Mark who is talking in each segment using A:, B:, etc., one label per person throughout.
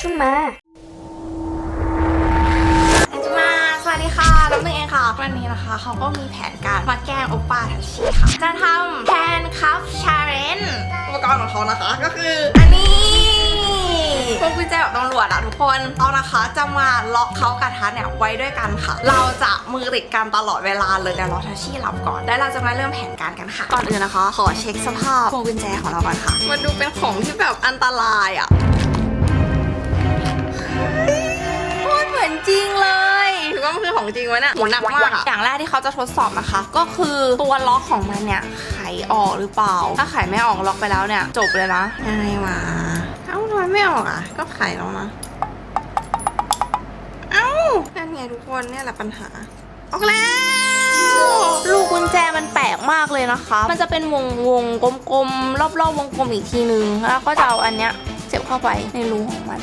A: ชุมา
B: อันจุมาสวัสดีค่ะ น้องหนึ่งเองค่ะ วันนี้นะคะเขาก็มีแผนการมาแกล้งโอป้าทัชชี่ค่ะ จะทำแพนคัพชาเลนอุปกรณ์ของเขานะคะ ก็คืออันนี้พวกกุญแจแบบตำรวจอะทุกคนเรานะคะจะมาล็อกเขากระทะเนี่ยไว้ด้วยกันค่ะ เราจะมือติดกันตลอดเวลาเลยเดี๋ยวรอทัชชี่หลับก่อน แล้วเราจะมาเริ่มแผนการกันค่ะ ก่อนอื่นนะคะ ขอเช็คสภาพพวงกุญแจของเราก่อนค่ะ มันดูเป็นของที่แบบอันตรายอะ มือนจริงเลยถือว่ามันคือของจริงวะเนี่ยหมุนหนักมากอะอย่างแรกที่เขาจะทดสอบนะคะ ก็คือตัวล็อกของมันเนี่ยไขออกหรือเปล่า ถ้าไขไม่ออกล็อกไปแล้วเนี่ย จบเลยนะยังไงวะเอ้าทำไมไม่ออกอะก็ไขแล้วนะเอ้านั่นไงทุกคนเนี่ยแหละปัญหาออกแล้วลูกกุญแจมันแปลกมากเลยนะคะ มันจะเป็นวงวงกลมๆรอบๆวงกลมอีกทีนึงแล้วก็จะเอาอันเนี้ยเสียบเข้าไปในรูของมัน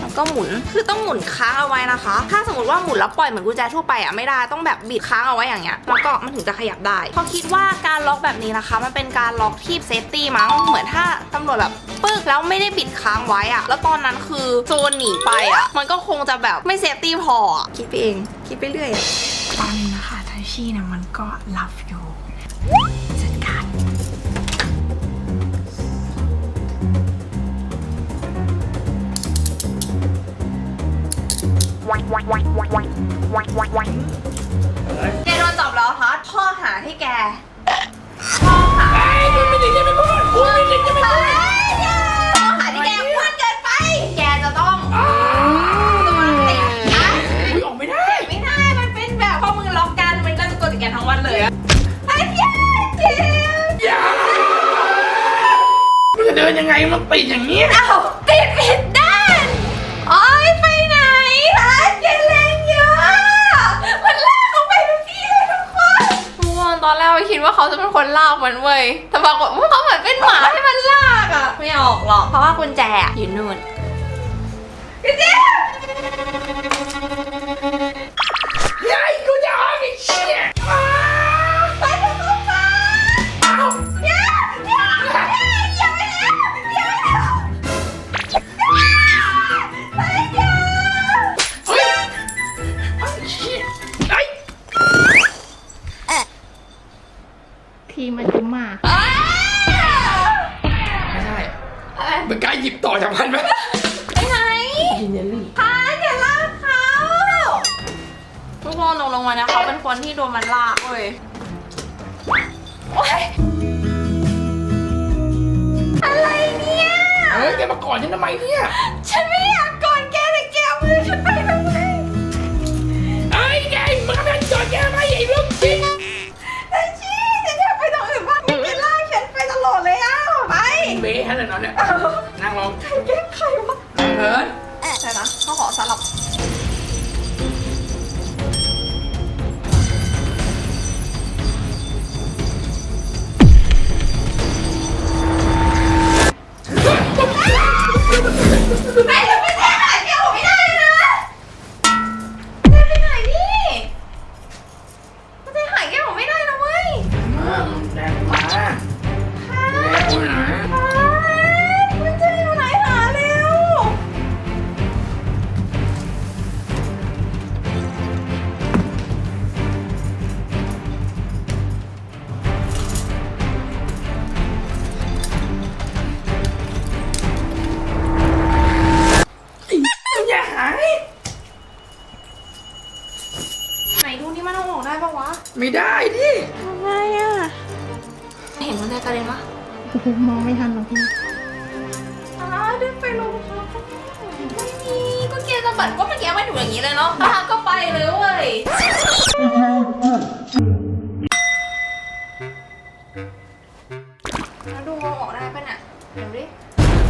B: แล้วก็หมุนคือต้องหมุนค้างเอาไว้นะคะ ถ้าสมมติว่าหมุนแล้วปล่อยเหมือนกุญแจทั่วไปอะไม่ได้ต้องแบบบิดค้างเอาไว้อย่างเงี้ยแล้วก็มันถึงจะขยับได้เพราะคิดว่าการล็อกแบบนี้นะคะ มันเป็นการล็อกที่เซฟตี้มั้งเหมือนถ้าตำรวจแบบปึ๊กแล้วไม่ได้บิดค้างไว้อะแล้วตอนนั้นคือโจรหนีไปอะมันก็คงจะแบบไม่เซฟตี้พออะคิดไปเองคิดไปเรื่อยอะ
C: ตอนนี้นะคะไทชี่เนี่ยมันก็หลับอยู่
B: แกโดนจับแล้วพัดข้อหาที่แกข้อหา
D: คุณไม่ได้จะไม่พูดคุณไม่ได้จะไม่พูด
B: ข้อหาที่แกอ้วนเกินไป แกจะต้องตัวติดนะ
D: อุ๊ยออกไม่ได้
B: ไม่ได้ มันเป็นแบบข้อมือล็อกกัน มันก็จะตัวติดกันทั้งวันเลยอะไอ้เหี้ยเจ็บ
D: อย่ามันจะเดินยังไงมันติดอย่างนี้
B: เอ้า ลากมันเว้ยแต่ปรากฏว่าเขาเหมือนเป็นหมาให้มันลากอะไม่ออกหรอก เพราะว่ากุญแจอะอยู่นู่นกุญแจ
D: ยายกูจะออกไอ้เชี่ย
B: ล้า
D: หยิบต่อจากมันไหม
B: ไปไหน
D: กินเยลลี่
B: พาอย่าลากเขาทุกคนลงลงมานะเขาเป็นคนที่โดนมันลากเว้ยโอ๊ยอะไรเนี่ย
D: เอ้ยแกมาก่อนฉันทำไมเนี่ย
B: ฉันไม่อยากกอดแกแต่แกเอามือฉันไปทำไเห็นมันได้กระเด็นปะ
C: โอ้โหมองไม่ทันหรอกพี่
B: อ้าเดินไปลงพักไม่มีก็เกียร์จะบัดก็เมื่อกี้มันอยู่อย่างนี้เลยเนาะทางก็ไปเลยเว้ยมาดูเอาออกได้ปะเนี่ยเดี๋ยวดิ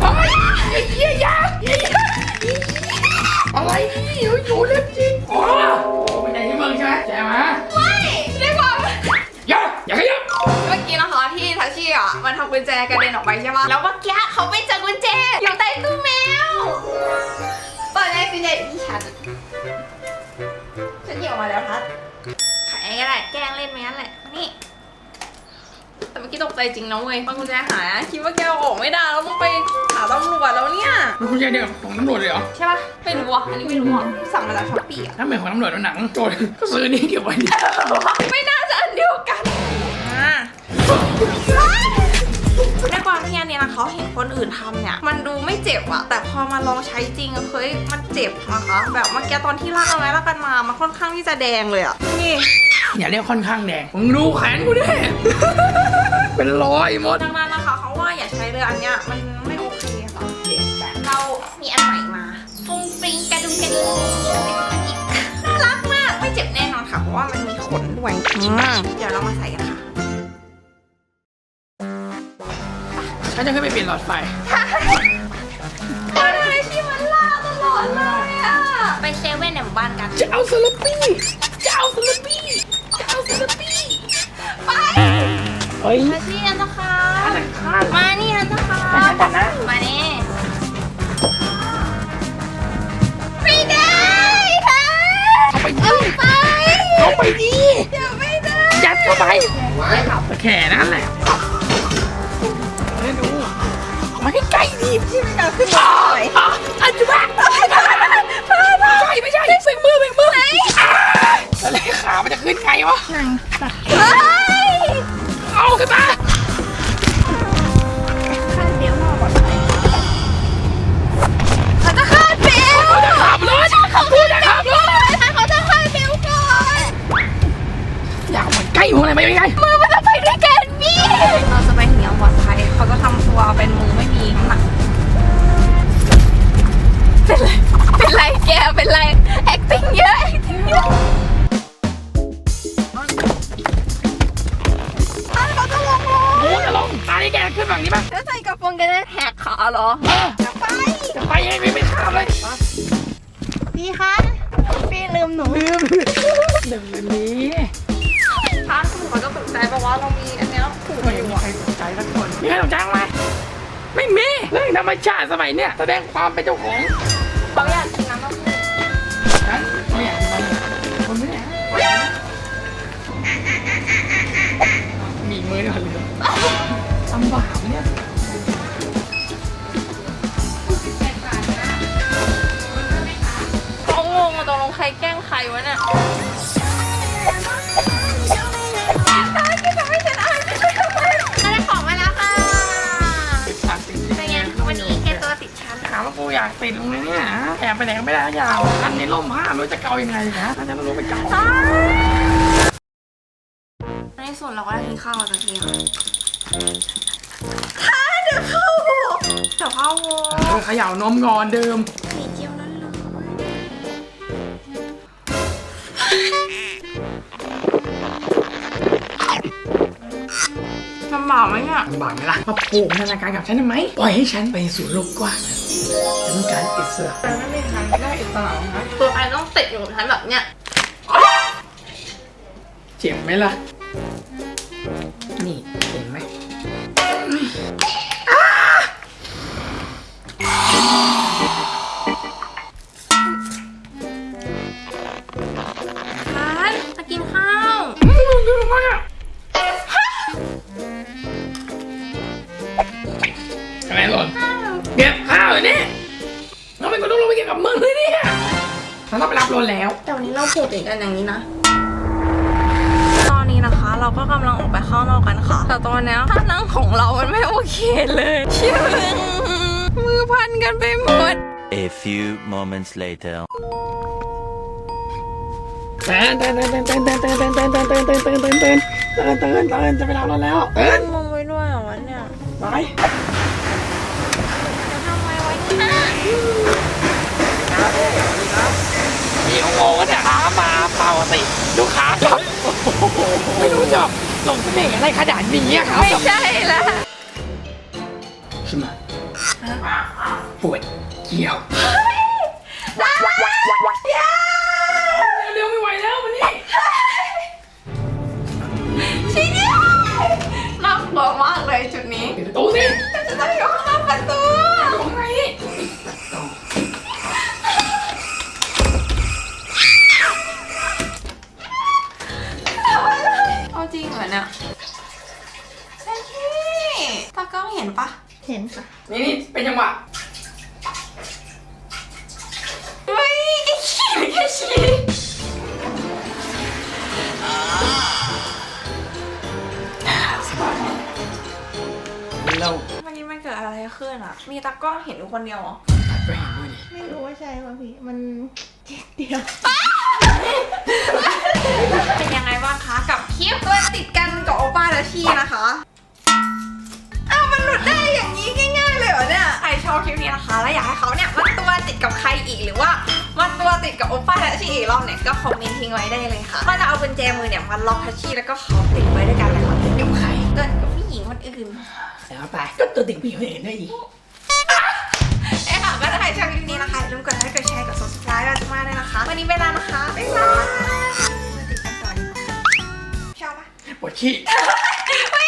D: เฮ้ยไอ้เหี้ยอยาไอ้เหี้ยอะไรนี่อยู่อยู่เรื่อ
B: ด็นออกไปใช่ปะแล้วเมื่อกี้เขาไปเจอกุญแจอยู่ใต้ตู้แมวเปิดไงกุญแจอยู่ที่ฉันฉันหยิบออกมาแล้วพัดขายก็ได้แกล้งเล่นไหมงั้นแหละนี่ แต่เมื่อกี้ตกใจจริงนะเว้ยมันกุญแจหายอะคิดว่าแกเอาออกไม่ได้แล้วต้องไปหาตำรวจแล้วเนี่ย
D: มันคุณยายเดียวกับของตำรวจเลยเหรอ
B: ใช่ปะไม่รู้อะอันนี้ไม่รู้อะสั่งมาจากช้อปปี้อะ
D: ถ้าเป็นของตำรวจแล้วหนังโจรก็ซื้อนี่เก็บไว้ดิ
B: ไม่น่าจะอันเดียวกันอะ ในความที่อันเนี้ยนะเขาเห็นคนอื่นทำเนี่ย มันดูไม่เจ็บอะแต่พอมาลองใช้จริงอะเฮ้ยมันเจ็บนะคะ แบบเมื่อกี้ตอนที่ลากเอาไว้ลากกันมา มันค่อนข้างที่จะแดงเลยอะนี่
D: อย่าเรียกค่อนข้างแดงมึงดูแขนกูดิ เป็นรอยหมด
B: ดังนั้นนะคะเขาว่าอย่าใช้เลยอันเนี้ยมันไม่โอเคค่ะ
D: เด็กแปะ
B: เรามีอันใหม่มาฟรุงฟริงกระดุมกระดิ่งอีกน่ารักมากไม่เจ็บแน่นอนค่ะเพราะว่ามันมีขนด้วยอืมเดี๋ยวเรามาใส่กันค่ะ
D: ฉันจะขึ้นไปเปลี่ยนหลอดไฟ
B: อะไรที่มันล่าตลอดเลยอะไปเซเว่นในหมู่บ้านกัน
D: จะเอาสลับปี้ จะเอาสลับปี้ จะเอาสลับปี้
B: ไป
D: เฮ้ย
B: มาที่นันนะคะ
D: อันนั้นข้าง
B: มานี่นันนะคะ
D: ไปฉันกันนะ
B: มานี่ไม่ได้ค่ะ
D: เอาไป
B: เอาไป
D: เอาไปดิ
B: เดี๋ยวไม่ได้
D: ยัดเข้าไปแค่นั้นแหละให้ดู มาใกล้ๆดิ
B: ที่ไม่กล้าขึ้น
D: อ๋
B: มา
D: อ
B: เลย
D: อันจุบักไม่ใช่ไม่ใช่เบ่งมือเบ่งมืออะไรขามันจะขึ้นไงวะ
B: เฮ้ย
D: เอาขึ้นมา
B: คาดเบลต์มาก่อนเขาจะคาดเบล
D: เขาจะขับรถเขาจะขับรถ
B: เขาจะคาดเบลก่อน
D: อยากเหมือนใกล้หัวอะไรไม่ไง
B: มือมันจะไปด้วยกันพี่ จะทำตัวเป็นมือไม่มีน้ำหนักเป็นไรเป็นไรแกเป็นไร acting เยอะ acting เยอะอ้าวเขาจะลงลง
D: โอ้จะลงตายแกขึ้นฝั่งนี้ป่ะ
B: แล้วใส่กระโปรงจะได้แหกขาเหรอ
D: เออ
B: จะไป
D: จะไปยังไงไม่ไม่ข้ามเลย
B: พี่คะพี่ลืมหนู
D: ลืมลืมลืมนี้
B: ท่ รม
D: ชาติสมัยเนี้ยแสดงความเป็นเจ้าของ
B: เขาอยากกินน้ำเต้าหู้
D: ฉันไม่อยากมาเลยคนไม่ได้มีมือด้วยเหรือลำบากเนี่ย
B: เขางงอะตกลงใครแกล้งใครวะเนี่ยา
D: มว่ากูอยากติดตรงนี้เนี่ยแอบไปไหนก็ไม่ได้ยาวอันนี้ล่มผ้าไม่รู้จะเกายังไงนะถ้าจะรู้ไปเกา
B: ในส่วนเราก็ได้กินข้าวกันทีค่ะถ้าเดี๋ยวเข้าเดี๋ยวเข้าโว
D: เออเขย่านมงอนเดิม
B: ไข่เจียวนั่นเลยลำบากไหมเนี่ย
D: ลำบากไหมล่ะ มาผูกพันธนาการกับฉันทำไมปล่อยให้ฉันไปสู่โลกกว้าง นะฉันต้องการอิสระแต่ไม่มีทางได้อิสระหรอกนะ
B: ตัวใครต้องติดอยู่กับฉันแบบเนี้ย
D: เจ็บไหมล่ะ ฉันต้องไปรับรถแล้ว
B: แต่วันนี้เราผูกติดกันอย่างนี้นะ ตอนนี้นะคะเราก็กำลังออกไปข้างนอกกันค่ะ แต่ตอนเนี้ยท่านั่งของเรา มันไม่โอเคเลยชิวมือพันกันไปหมด
A: A few moments later.
D: เต้นเต้นเต้นเต้นเต้นเต้นเต้นเต้นเต้นเต้นเต้นเต้นเต้นเต้นเต้นเต้นเต้นเต้นเต้นจะไปรับรถแล้วเต้น
B: มองไว้ด้วยเหรอวะเนี่ย
D: ไป
B: จะทำไมไว้เนี่ย
D: พี่เขางงว่าเนี่ยขามาเปล่าติดูขาครับไม่รู้จะลงเสน่ห์อะไรขนาดนี้อะครับ
B: ไม่ใช่ละ
D: ขึ้นมาปวดเกี่ยวเร็วไม่ไหวแล้ววันนี้
B: ชิเดียวน่ากลัวมากเลยจุดนี้
D: ปิดประตูสิ
B: จะต้องอยู่ข้างประตู จริงเหรอเนี่ยเห็นปะ
C: เห็นค่ะ
D: นี่นี่เป็นจังหวะ
B: เฮ้ยไอ้ขี้ไม่แค่ชี้
D: สบายเรา
B: วันนี้มันเกิดอะไรขึ้นอะ มีตากล้องเห็นอยู่คนเดียวเหรอ
D: ตัดไปเห็นด้วยดิ
C: ไม่รู้ว่าใช่ป่ะพี่ มันจิตเดียว
B: เป็นยังไงบ้างคะกับ คลิปตัวติดกันกับโอป้าและชีนะคะอ้าวมันหลุดได้อย่างนี้ง่ายๆเลยเหรอเนี่ยใครชอบคลิปนี้นะคะ แล้วอยากให้เขาเนี่ยมาตัวติดกับใครอีกหรือว่ามาตัวติดกับโอป้าและชีอีกรอบเนี่ยก็คอมเมนต์ทิ้งไว้ได้เลยค่ะก็จะเอากุญแจมือเนี่ยมาล็อกทัชชี่แล้วก็เขาติดไว้ด้วยกันเลยค่ะ
D: เดี๋ยวใคร
B: เกิดกับผู้หญิงคนอื่น
D: แล้วไปก็ตัวติ่งผู้หญิงคนอื่นได้อีก
B: เอ้ค่ะก็ถ้าใครชอบคลิปนี้นะคะอย่าลืมกดไลค์กดแชร์กด subscribe เราจะมาด้วยนะคะ วันนี้ไปแล้วนะคะบ๊ายบาย
D: ปวดขี้
B: ไม่